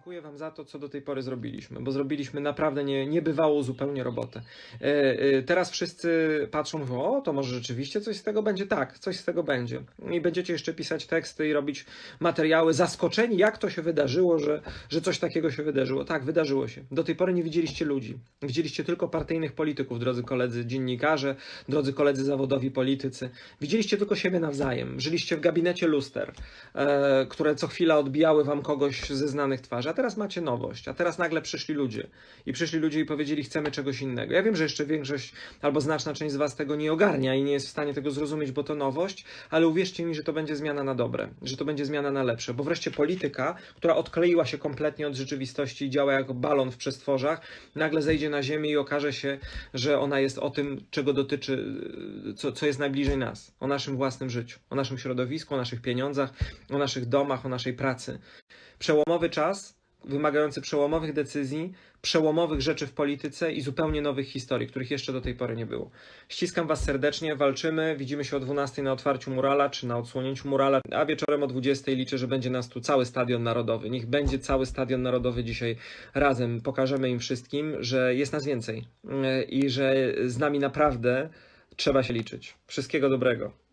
dziękuję Wam za to, co do tej pory zrobiliśmy, bo zrobiliśmy naprawdę nie, niebywałą zupełnie robotę. E, e, teraz wszyscy patrzą, o, to może rzeczywiście coś z tego będzie? Tak, coś z tego będzie. I będziecie jeszcze pisać teksty i robić materiały zaskoczeni, jak to się wydarzyło, że, że coś takiego się wydarzyło. Tak, wydarzyło się. Do tej pory nie widzieliście ludzi. Widzieliście tylko partyjnych polityków, drodzy koledzy dziennikarze, drodzy koledzy zawodowi politycy. Widzieliście tylko siebie nawzajem. Żyliście w gabinecie luster, e, które co chwila odbijały wam kogoś ze znanych twarzy. A teraz macie nowość. A teraz nagle przyszli ludzie. I przyszli ludzie i powiedzieli, chcemy czegoś innego. Ja wiem, że jeszcze większość albo znaczna część z was tego nie ogarnia i nie jest w stanie tego zrozumieć, bo to nowość, ale uwierzcie mi, że to będzie zmiana na dobre, że to będzie zmiana na lepsze, bo wreszcie polityka, która odkleiła się kompletnie od rzeczywistości i działa jako balon w przestworzach, nagle zejdzie na ziemię i okaże się, że ona jest o tym, czego dotyczy, co, co jest najbliżej nas, o naszym własnym życiu, o naszym środowisku, o naszych pieniądzach, o naszych domach, o naszej pracy. Przełomowy czas, wymagający przełomowych decyzji, przełomowych rzeczy w polityce i zupełnie nowych historii, których jeszcze do tej pory nie było. Ściskam Was serdecznie, walczymy, widzimy się o 12 na otwarciu murala, czy na odsłonięciu murala, a wieczorem o 20 liczę, że będzie nas tu cały Stadion Narodowy. Niech będzie cały Stadion Narodowy dzisiaj razem. Pokażemy im wszystkim, że jest nas więcej yy, i że z nami naprawdę trzeba się liczyć. Wszystkiego dobrego.